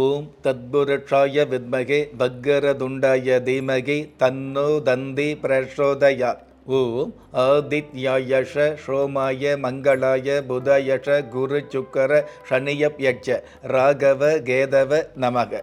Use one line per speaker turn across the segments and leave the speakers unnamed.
ஓம் தத்புருஷாய வித்மகே பக்கரதுண்டாய தீமகி தன்னோ தந்தி பிரசோதயா. ஓம் ஆதித்யாயஷ ஷோமாய மங்களாய புதயஷ குரு சுக்கர சனியப் யட்ச ராகவ கேதவ நமக.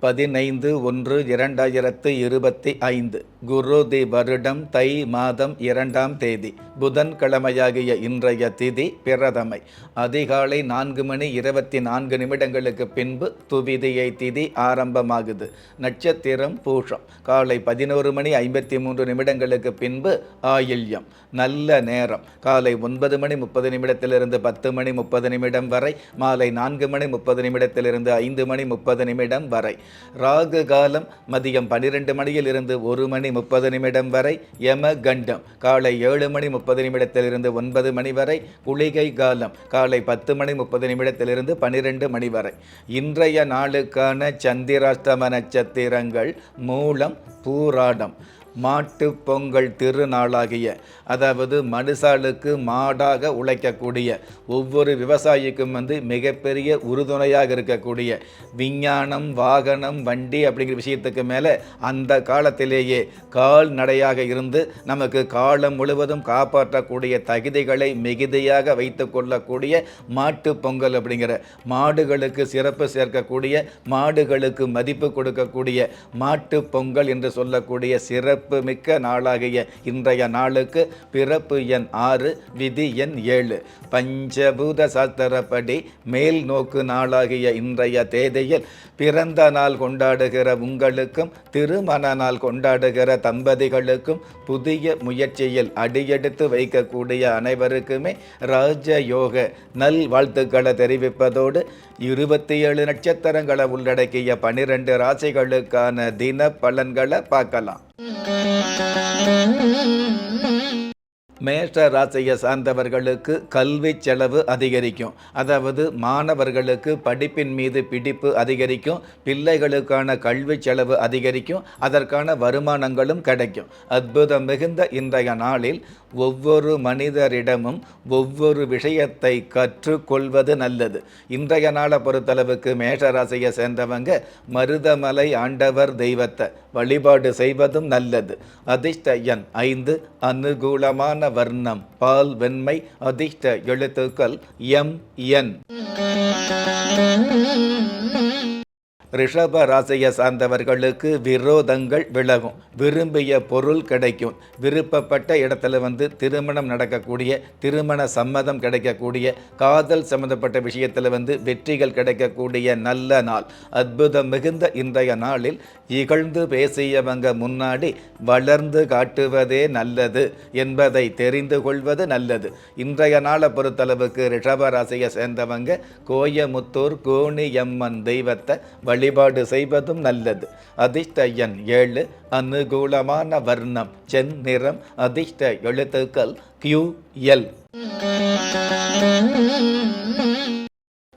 பதினைந்து ஒன்று இரண்டாயிரத்து இருபத்தி ஐந்து. குரு தி வருடம் தை மாதம் இரண்டாம் தேதி புதன்கிழமையாகிய இன்றைய திதி பிரதமை. அதிகாலை நான்கு மணி இருபத்தி நான்கு நிமிடங்களுக்கு பின்பு துவிதியை திதி ஆரம்பமாகுது. நட்சத்திரம் பூஷம். காலை பதினோரு மணி ஐம்பத்தி மூன்று நிமிடங்களுக்கு பின்பு ஆயில்யம். நல்ல நேரம். காலை ஒன்பது மணி முப்பது நிமிடத்திலிருந்து பத்து மணி முப்பது நிமிடம் வரை மாலை நான்கு மணி முப்பது நிமிடத்திலிருந்து ஐந்து மணி முப்பது நிமிடம் வரை. ராகு காலம் மதியம் பன்னிரெண்டு மணியில் இருந்து ஒரு மணி முப்பது நிமிடம் வரை யம கண்டம் காலை ஏழு மணி முப்பது நிமிடத்திலிருந்து ஒன்பது மணி வரை குளிகை காலம். காலை பத்து மணி முப்பது நிமிடத்திலிருந்து பன்னிரெண்டு மணி வரை. இன்றைய நாளுக்கான சந்திராஷ்டம நட்சத்திரங்கள் மூலம் பூராடம். மாட்டு பொங்கல் திருநாளாகிய அதாவது மனுஷாளுக்கு மாடாக உழைக்கக்கூடிய ஒவ்வொரு விவசாயிக்கும் வந்து மிகப்பெரிய உறுதுணையாக இருக்கக்கூடிய விஞ்ஞானம் வாகனம் வண்டி அப்படிங்கிற விஷயத்துக்கு மேலே அந்த காலத்திலேயே கால்நடையாக இருந்து நமக்கு காலம் முழுவதும் காப்பாற்றக்கூடிய தகுதிகளை மிகுதியாக வைத்து கொள்ளக்கூடிய மாட்டு பொங்கல் அப்படிங்கிற மாடுகளுக்கு சிறப்பு சேர்க்கக்கூடிய மாடுகளுக்கு மதிப்பு கொடுக்கக்கூடிய மாட்டு பொங்கல் என்று சொல்லக்கூடிய சிறப்பு மிக்க நாளாகிய இன்றைய நாளுக்கு பிறப்பு எண் ஆறு விதி எண் ஏழு. பஞ்சபூத சாஸ்திரப்படி மேல் நோக்கு நாளாகிய இன்றைய தேதியில் பிறந்த நாள் கொண்டாடுகிற உங்களுக்கும் திருமண நாள் கொண்டாடுகிற தம்பதிகளுக்கும் புதிய முயற்சியில் அடியெடுத்து வைக்கக்கூடிய அனைவருக்குமே ராஜயோக நல் வாழ்த்துக்களை தெரிவிப்பதோடு இருபத்தி ஏழு நட்சத்திரங்களை உள்ளடக்கிய பனிரெண்டு ராசிகளுக்கான தின பலன்களை பார்க்கலாம். மேஷ ராசியை சார்ந்தவர்களுக்கு கல்வி செலவு அதிகரிக்கும். அதாவது மாணவர்களுக்கு படிப்பின் மீது பிடிப்பு அதிகரிக்கும். பிள்ளைகளுக்கான கல்வி செலவு அதிகரிக்கும். அதற்கான வருமானங்களும் கிடைக்கும். அற்புதம் மிகுந்த இன்றைய நாளில் ஒவ்வொரு மனிதரிடமும் ஒவ்வொரு விஷயத்தை கற்றுக்கொள்வது நல்லது. இன்றைய நாளை பொறுத்தளவுக்கு மேஷராசியை சேர்ந்தவங்க மருதமலை ஆண்டவர் தெய்வத்தை வழிபாடு செய்வதும் நல்லது. அதிர்ஷ்ட எண் ஐந்து அனுகூலமான வர்ணம் பால் வெண்மை அதிர்ஷ்ட எழுத்துக்கள் எம் என். ரிஷப ராசியை சார்ந்தவர்களுக்கு விரோதங்கள் விலகும். விரும்பிய பொருள் கிடைக்கும். விருப்பப்பட்ட இடத்துல வந்து திருமணம் நடக்கக்கூடிய திருமண சம்மதம் கிடைக்கக்கூடிய காதல் சம்பந்தப்பட்ட விஷயத்தில் வந்து வெற்றிகள் கிடைக்கக்கூடிய நல்ல நாள். அற்புதம் மிகுந்த இன்றைய நாளில் இகழ்ந்து பேசியவங்க முன்னாடி வளர்ந்து காட்டுவதே நல்லது என்பதை தெரிந்து கொள்வது நல்லது. இன்றைய நாளை பொறுத்தளவுக்கு ரிஷப ராசியை சேர்ந்தவங்க கோயமுத்தூர் கோணியம்மன் தெய்வத்தை வழிபாடு செய்வதும் நல்லது. அதிர்ஷ்ட எண் ஏழு. அனுகூலமான வர்ணம். சென் நிறம். அதிர்ஷ்ட எழுத்துக்கள். Q L.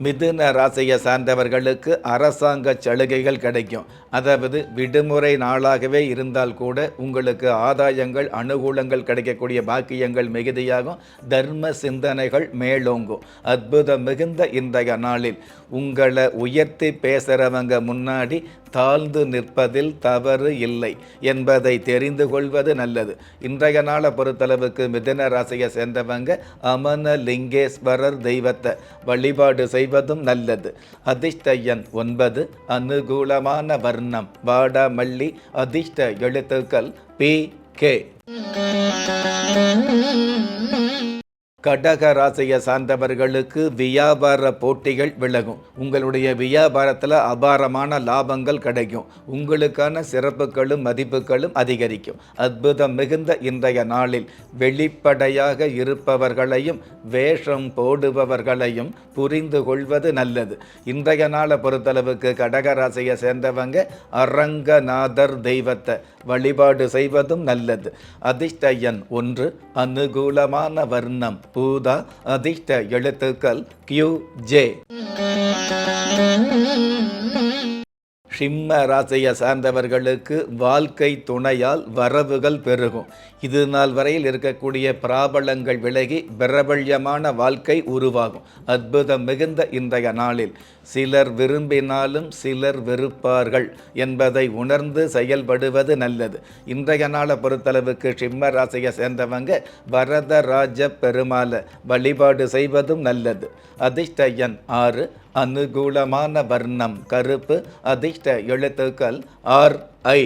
மிதுன ராசியை சார்ந்தவர்களுக்கு அரசாங்க சலுகைகள் கிடைக்கும். அதாவது விடுமுறை நாளாகவே இருந்தால் கூட உங்களுக்கு ஆதாயங்கள் அனுகூலங்கள் கிடைக்கக்கூடிய பாக்கியங்கள் மிகுதியாகும். தர்ம சிந்தனைகள் மேலோங்கும். அற்புதம் மிகுந்த இன்றைய நாளில் உங்களை உயர்த்தி பேசுகிறவங்க முன்னாடி தாழ்ந்து நிற்பதில் தவறு இல்லை என்பதை தெரிந்து கொள்வது நல்லது. இன்றைய நாளை பொறுத்தளவுக்கு மிதுன ராசியை சேர்ந்தவங்க அமன லிங்கேஸ்வரர் தெய்வத்தை வழிபாடு செய்வதும் நல்லது. அதிர்ஷ்ட எண் ஒன்பது அனுகூலமான வர்ணம். வாடாமல்லி அதிர்ஷ்ட எழுத்துக்கள் பி கே. கடக ராசியை சார்ந்தவர்களுக்கு வியாபார போட்டிகள் விலகும். உங்களுடைய வியாபாரத்தில் அபாரமான லாபங்கள் கிடைக்கும். உங்களுக்கான சிறப்புகளும் மதிப்புகளும் அதிகரிக்கும். அற்புதம் மிகுந்த இன்றைய நாளில் வெளிப்படையாக இருப்பவர்களையும் வேஷம் போடுபவர்களையும் புரிந்து கொள்வது நல்லது. இன்றைய நாளை பொறுத்தளவுக்கு கடக ராசியை சேர்ந்தவங்க அரங்கநாதர் தெய்வத்தை வழிபாடு செய்வதும் நல்லது. அதிர்ஷ்ட எண் ஒன்று அனுகூலமான வர்ணம். பூதா அதிர்ஷ்ட எழுத்துக்கள் கியூ ஜே சிம்ம ராசியை சார்ந்தவர்களுக்கு வாழ்க்கை துணையால் வரவுகள் பெருகும் இது நாள் வரையில் இருக்கக்கூடிய பிராபலங்கள் விலகி பிரபல்யமான வாழ்க்கை உருவாகும் அற்புதம் மிகுந்த இன்றைய நாளில் சிலர் விரும்பினாலும் சிலர் வெறுப்பார்கள் என்பதை உணர்ந்து செயல்படுவது நல்லது. இன்றைய நாளை பொறுத்தளவுக்கு சிம்ம ராசியை சேர்ந்தவங்க வரதராஜ பெருமாளை வழிபாடு செய்வதும் நல்லது. அதிர்ஷ்ட எண் ஆறு அனுகூலமான வர்ணம் கருப்பு அதிர்ஷ்ட எழுத்துக்கள் ஆர் ஐ.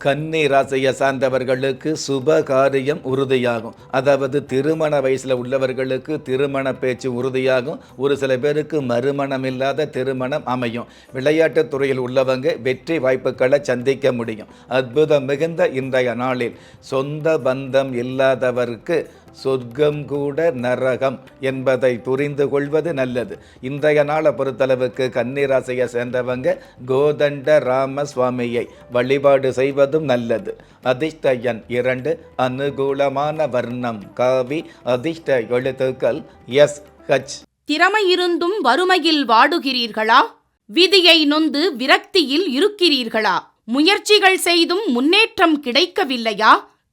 கன்னி ராசியை சார்ந்தவர்களுக்கு சுப காரியம் உறுதியாகும். அதாவது திருமண வயசில் உள்ளவர்களுக்கு திருமண பேச்சு உறுதியாகும். ஒரு சில பேருக்கு மறுமணம் இல்லாத திருமணம் அமையும். விளையாட்டுத் துறையில் உள்ளவங்க வெற்றி வாய்ப்புகளை சந்திக்க முடியும். அற்புதம் மிகுந்த இன்றைய நாளில் சொந்த பந்தம் இல்லாதவருக்கு சொர்க்கம் கூட நரகம் என்பதை புரிந்து கொள்வது நல்லது. இன்றைய நாளை பொறுத்தளவுக்கு கன்னிராசியை சேர்ந்தவங்க கோதண்ட ராம சுவாமியை வழிபாடு செய்வதும் நல்லது. அதிர்ஷ்ட எண் இரண்டு அனுகூலமான வர்ணம் காவி அதிர்ஷ்ட எழுத்துக்கள் எஸ் ஹச்.
திறமை இருந்தும் வறுமையில் வாடுகிறீர்களா? விதியை நொந்து விரக்தியில் இருக்கிறீர்களா? முயற்சிகள் செய்தும் முன்னேற்றம் கிடைக்கவில்லையா?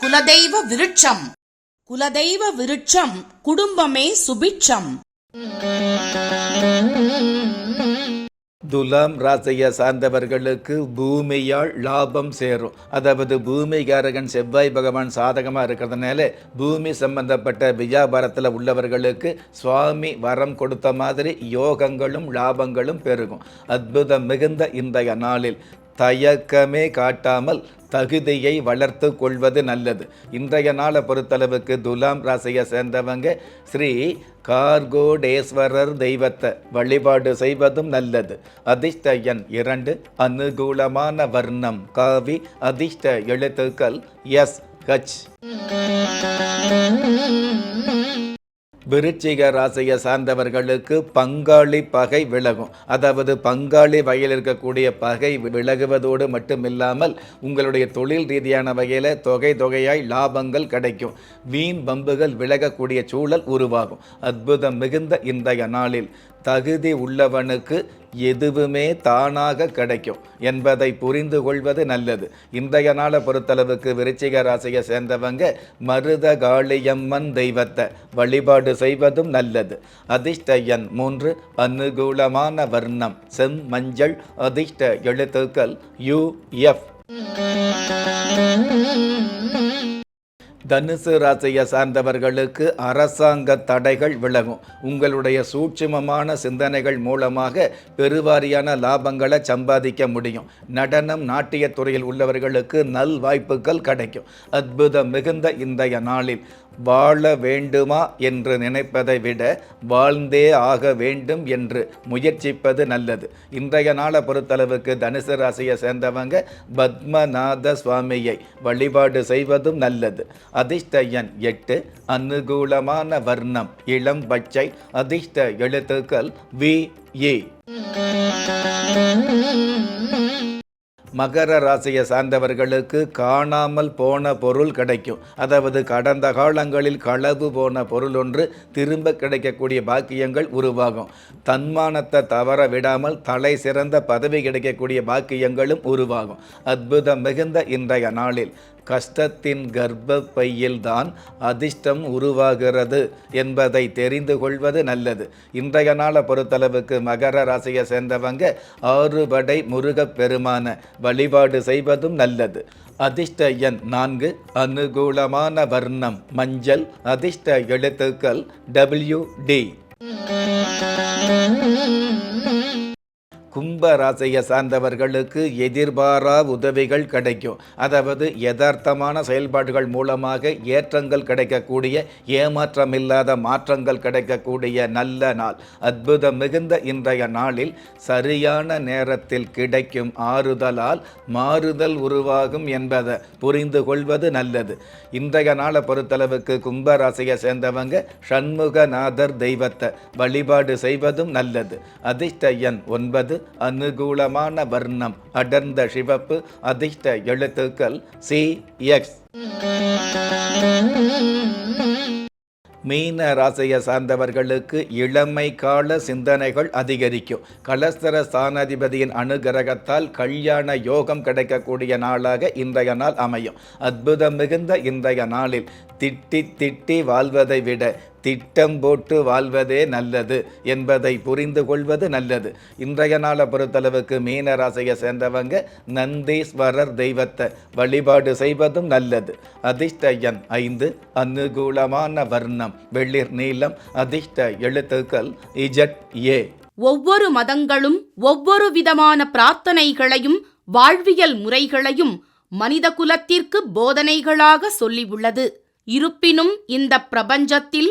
குலதெய்வ விருட்சம். குலதெய்வ விருட்சம் குடும்பமே சுபிட்சம்.
துலாம் ராசியை சார்ந்தவர்களுக்கு பூமியால் லாபம் சேரும். அதாவது பூமிகாரகன் செவ்வாய் பகவான் சாதகமாக இருக்கிறதுனால பூமி சம்பந்தப்பட்ட வியாபாரத்தில் உள்ளவர்களுக்கு சுவாமி வரம் கொடுத்த மாதிரி யோகங்களும் லாபங்களும் பெருகும். அற்புதம் மிகுந்த இன்றைய நாளில். தயக்கமே காட்டாமல் தகுதியை வளர்த்து கொள்வது நல்லது. இன்றைய நாளை பொறுத்தளவுக்கு துலாம் ராசியை சேர்ந்தவங்க ஸ்ரீ கார்கோடேஸ்வரர் தெய்வத்தை வழிபாடு செய்வதும் நல்லது. அதிர்ஷ்ட எண் இரண்டு அனுகூலமான வர்ணம். காவி அதிர்ஷ்ட எழுத்துக்கள் எஸ் ஹச். விருச்சிக ராசியை சார்ந்தவர்களுக்கு பங்காளி பகை விலகும். அதாவது பங்காளி வகையில் இருக்கக்கூடிய பகை விலகுவதோடு மட்டுமில்லாமல் உங்களுடைய தொழில் ரீதியான வகையில் தொகை தொகையாய் லாபங்கள் கிடைக்கும். வீண் பம்புகள் விலகக்கூடிய சூழல் உருவாகும். அற்புதம் மிகுந்த இன்றைய நாளில். தகுதி உள்ளவனுக்கு எதுவுமே தானாக கிடைக்கும் என்பதை புரிந்து கொள்வது நல்லது. இன்றைய நாளை பொறுத்தளவுக்கு விருச்சிக ராசியை சேர்ந்தவங்க மருத காளியம்மன் தெய்வத்தை வழிபாடு செய்வதும் நல்லது. அதிர்ஷ்ட எண் மூன்று அனுகூலமான வர்ணம் செம் மஞ்சள் அதிர்ஷ்ட எழுத்துக்கள் யுஎஃப் தனுசு ராசியை சார்ந்தவர்களுக்கு அரசாங்க தடைகள் விலகும். உங்களுடைய சூட்சுமமான சிந்தனைகள் மூலமாக பெருவாரியான லாபங்களை சம்பாதிக்க முடியும். நடனம் நாட்டியத் துறையில் உள்ளவர்களுக்கு நல் வாய்ப்புகள் கிடைக்கும். அற்புதம் மிகுந்த இன்றைய நாளில். வாழ வேண்டுமா என்று நினைப்பதை விட வாழ்ந்தே ஆக வேண்டும் என்று முயற்சிப்பது நல்லது. இன்றைய நாளை பொறுத்தளவுக்கு தனுசு ராசியை சேர்ந்தவங்க பத்மநாத சுவாமியை வழிபாடு செய்வதும் நல்லது. அதிர்ஷ்ட எண் எட்டு அனுகூலமான வர்ணம் இளம் பச்சை அதிர்ஷ்ட எழுத்துக்கள் வி ஏ. மகர ராசியை சார்ந்தவர்களுக்கு காணாமல் போன பொருள் கிடைக்கும். அதாவது கடந்த காலங்களில் களவு போன பொருள் ஒன்று திரும்ப கிடைக்கக்கூடிய பாக்கியங்கள் உருவாகும். தன்மானத்தை தவற விடாமல் தலை சிறந்த பதவி கிடைக்கக்கூடிய பாக்கியங்களும் உருவாகும். அற்புதம் மிகுந்த இன்றைய நாளில். கஷ்டத்தின் கர்ப்பப்பையில்தான் அதிர்ஷ்டம் உருவாகிறது என்பதை தெரிந்து கொள்வது நல்லது. இன்றைய நாளை பொறுத்தளவுக்கு மகர ராசியை சேர்ந்தவங்க ஆறுபடை முருகப் பெருமான வழிபாடு செய்வதும் நல்லது. அதிர்ஷ்ட எண் நான்கு அனுகூலமான வர்ணம் மஞ்சள் அதிர்ஷ்ட எழுத்துக்கள் டபிள்யூ டி கும்ப ராசியை சார்ந்தவர்களுக்கு எதிர்பாரா உதவிகள் கிடைக்கும். அதாவது யதார்த்தமான செயல்பாடுகள் மூலமாக ஏற்றங்கள் கிடைக்கக்கூடிய ஏமாற்றமில்லாத மாற்றங்கள் கிடைக்கக்கூடிய நல்ல நாள். அற்புதம் மிகுந்த இன்றைய நாளில் சரியான நேரத்தில் கிடைக்கும் ஆறுதலால் மாறுதல் உருவாகும் என்பதை புரிந்து கொள்வது நல்லது. இன்றைய நாளை பொறுத்தளவுக்கு கும்பராசையை சேர்ந்தவங்க சண்முகநாதர் தெய்வத்தை வழிபாடு செய்வதும் நல்லது. அதிர்ஷ்ட எண் ஒன்பது அனுகூலமான வர்ணம். அடர்ந்த சிவப்பு அதிர்ஷ்ட எழுத்துக்கள் சி எக்ஸ். மீன ராசியை சார்ந்தவர்களுக்கு இளமை கால சிந்தனைகள் அதிகரிக்கும். கலஸ்தர ஸ்தானாதிபதியின் அனுகிரகத்தால் கல்யாண யோகம் கிடைக்கக்கூடிய நாளாக இன்றைய நாள் அமையும். அற்புதம் மிகுந்த இன்றைய நாளில் திட்டி திட்டி வாழ்வதை விட திட்டம் போட்டு வாழ்வதே நல்லது என்பதை புரிந்து கொள்வது நல்லது. இன்றைய நாளை பொறுத்தளவுக்கு மீன ராசியை சேர்ந்தவங்க நந்தீஸ்வரர் தெய்வத்தை வழிபாடு செய்வதும் நல்லது. அதிர்ஷ்ட எண் ஐந்து அனுகூலமான வர்ணம் வெளிர் நீளம் அதிர்ஷ்ட எழுத்துக்கள் இஜட் ஏ.
ஒவ்வொரு மதங்களும் ஒவ்வொரு விதமான பிரார்த்தனைகளையும் வாழ்வியல் முறைகளையும் மனித குலத்திற்கு போதனைகளாக சொல்லியுள்ளது. இருப்பினும் இந்த பிரபஞ்சத்தில்